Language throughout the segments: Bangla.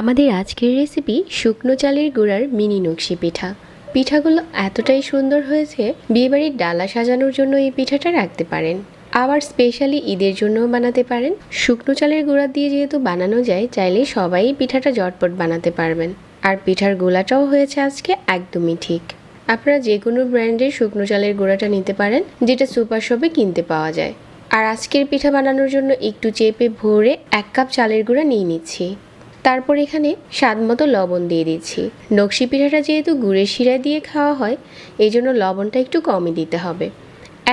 আমাদের আজকের রেসিপি শুকনো চালের গুঁড়ার মিনি নকশি পিঠা। পিঠাগুলো এতটাই সুন্দর হয়েছে, বিয়েবাড়ির ডালা সাজানোর জন্য এই পিঠাটা রাখতে পারেন। আবার স্পেশালি ঈদের জন্যও বানাতে পারেন। শুকনো চালের গুঁড়া দিয়ে যেহেতু বানানো যায়, চাইলে সবাই পিঠাটা জটপট বানাতে পারবেন। আর পিঠার গোলাটাও হয়েছে আজকে একদমই ঠিক। আপনারা যে কোনো ব্র্যান্ডের শুকনো চালের গুঁড়াটা নিতে পারেন, যেটা সুপার শপে কিনতে পাওয়া যায়। আর আজকের পিঠা বানানোর জন্য একটু চেপে ভরে এক কাপ চালের গুঁড়া নিয়ে নিচ্ছি। তারপর এখানে স্বাদ মতো লবণ দিয়ে দিচ্ছি। নকশি পিঠাটা যেহেতু গুড়ের শিরা দিয়ে খাওয়া হয় এই জন্য লবণটা একটু কমই দিতে হবে।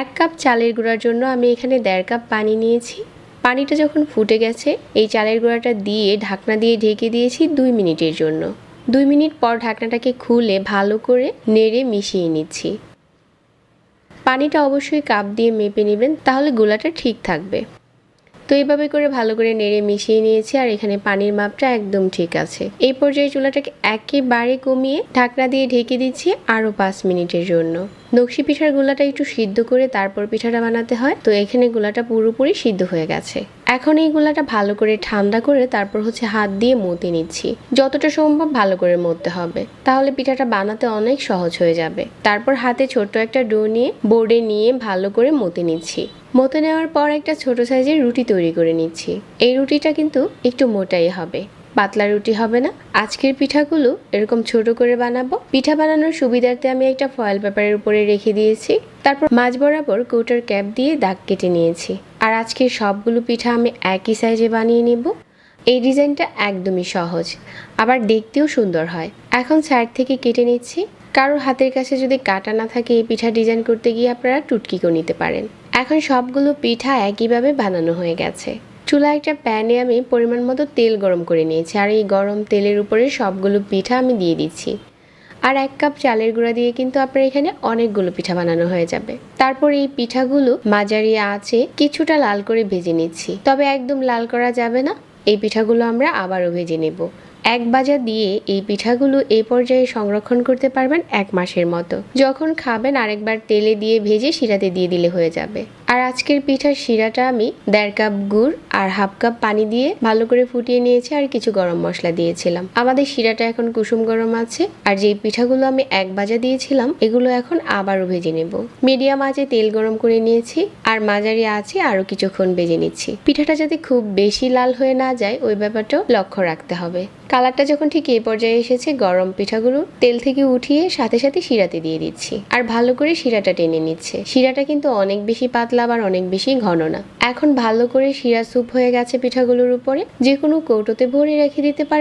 এক কাপ চালের গুঁড়ার জন্য আমি এখানে দেড় কাপ পানি নিয়েছি। পানিটা যখন ফুটে গেছে, এই চালের গুঁড়াটা দিয়ে ঢাকনা দিয়ে ঢেকে দিয়েছি দুই মিনিটের জন্য। দুই মিনিট পর ঢাকনাটাকে খুলে ভালো করে নেড়ে মিশিয়ে নিচ্ছি। পানিটা অবশ্যই কাপ দিয়ে মেপে নেবেন, তাহলে গোলাটা ঠিক থাকবে। এইভাবে করে ভালো করে নেড়ে মিশিয়ে নিয়েছি আর এখানে পানির মাপটা একদম ঠিক আছে। এই পর্যায়ে চুলাটাকে একেবারে কমিয়ে ঢাকনা দিয়ে ঢেকে দিচ্ছি আরও পাঁচ মিনিটের জন্য। নকশি পিঠার গোলাটা একটু সিদ্ধ করে তারপর পিঠাটা বানাতে হয়। তো এখানে গোলাটা পুরোপুরি সিদ্ধ হয়ে গেছে। এখন এই গোলাটা ভালো করে ঠান্ডা করে তারপর হচ্ছে হাত দিয়ে মতে নিচ্ছি। যতটা সম্ভব ভালো করে মতে হবে। তাহলে পিঠাটা বানাতে অনেক সহজ হয়ে যাবে। তারপর হাতে ছোট্ট একটা ডো নিয়ে, বোর্ডে নিয়ে ভালো করে মতে নিচ্ছি। মতে নেওয়ার পর একটা ছোট সাইজের রুটি তৈরি করে নিচ্ছি। এই রুটিটা কিন্তু একটু মোটাই হবে। পাতলা রুটি হবে না। আজকের পিঠাগুলো এরকম ছোট করে বানাবো। পিঠা বানানোর সুবিধার্থে আমি একটা ফয়েল পেপারের উপরে রেখে দিয়েছি। তারপর মাঝ বরাবর কৌটার ক্যাপ দিয়ে দাগ কেটে নিয়েছি। আর আজকের সবগুলো পিঠা আমি একই সাইজে বানিয়ে নেব। এই ডিজাইনটা একদমই সহজ, আবার দেখতেও সুন্দর হয়। এখন সাইড থেকে কেটে নিচ্ছি। কারোর হাতের কাছে যদি কাটা না থাকে এই পিঠা ডিজাইন করতে গিয়ে আপনারা টুটকিও নিতে পারেন। এখন সবগুলো পিঠা একইভাবে বানানো হয়ে গেছে। চুলা একটা প্যানে আমি পরিমাণ মতো তেল গরম করে নিয়েছি আর এই গরম তেলের উপরে সবগুলো পিঠা আমি দিয়ে দিচ্ছি। আর এক কাপ চালের গুঁড়া দিয়ে কিন্তু আপনার এখানে অনেকগুলো পিঠা বানানো হয়ে যাবে। তারপর এই পিঠাগুলো মাঝারি আছে কিছুটা লাল করে ভেজে নিচ্ছি। তবে একদম লাল করা যাবে না, এই পিঠাগুলো আমরা আবারও ভেজে নেব। এক বাজা দিয়ে এই পিঠাগুলো এই পর্যায়ে সংরক্ষণ করতে পারবেন এক মাসের মতো। যখন খাবেন আরেকবার তেলে দিয়ে ভেজে শিরাতে দিয়ে দিলে হয়ে যাবে। আর আজকের পিঠার শিরাটা আমি দেড় কাপ গুড় আর হাফ কাপ পানি দিয়ে ভালো করে ফুটিয়ে নিয়েছি আর কিছু গরম মশলা দিয়েছিলাম। আমাদের শিরাটা এখন কুসুম গরম আছে আর যেই পিঠাগুলো আমি এক বাজা দিয়েছিলাম, এগুলো এখন আবারও ভেজে নেব। মিডিয়াম আঁচে তেল গরম করে নিয়েছি আর মাঝারি আছে আরও কিছুক্ষণ ভেজে নিচ্ছি। পিঠাটা যাতে খুব বেশি লাল হয়ে না যায়, ওই ব্যাপারটাও লক্ষ্য রাখতে হবে। কালারটা যখন ঠিক এই পর্যায়ে এসেছে, গরম পিঠাগুলো তেল থেকে উঠিয়ে সাথে সাথে শিরাতে দিয়ে দিচ্ছি। আর ভালো করে শিরাটা টেনে নিচ্ছে। শিরাটা কিন্তু অনেক বেশি পাতলা আবার অনেক বেশি ঘন না। এখন ভালো করে শিরা স্যুপ হয়ে গেছে পিঠাগুলোর উপরে। যে কোনো কৌটোতে ভরে রেখে দিতে পারে।